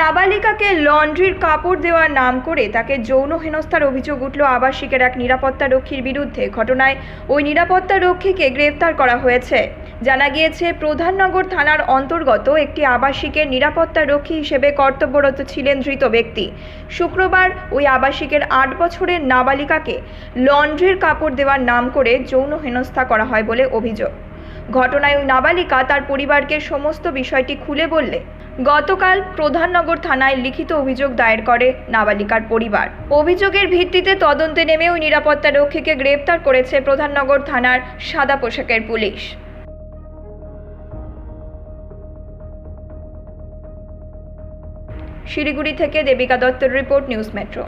নাবালিকাকে লন্ড্রির কাপড় দেওয়ার নাম করে তাকে যৌন হেনস্থার অভিযোগ উঠল আবাসিকের এক নিরাপত্তা রক্ষীর বিরুদ্ধে। ঘটনায় ওই নিরাপত্তা রক্ষীকে গ্রেফতার করা হয়েছে। জানা গিয়েছে, প্রধাননগর থানার অন্তর্গত একটি আবাসিকের নিরাপত্তা রক্ষী হিসেবে কর্তব্যরত ছিলেন ধৃত ব্যক্তি। শুক্রবার ওই আবাসিকের আট বছরের নাবালিকাকে লন্ড্রির কাপড় দেওয়ার নাম করে যৌন হেনস্থা করা হয় বলে অভিযোগ। ঘটনায় ওই নাবালিকা তার পরিবারকে সমস্ত বিষয়টি খুলে বললে গতকাল প্রধাননগর থানায় লিখিত অভিযোগ দায়ের করে নাবালিকার পরিবার। অভিযোগের ভিত্তিতে তদন্তে নেমে ওই নিরাপত্তা রক্ষীকে গ্রেপ্তার করেছে প্রধাননগর থানার সাদা পোশাকের পুলিশ। শিলিগুড়ি থেকে দেবিকা দত্তর রিপোর্ট, নিউজ মেট্রো।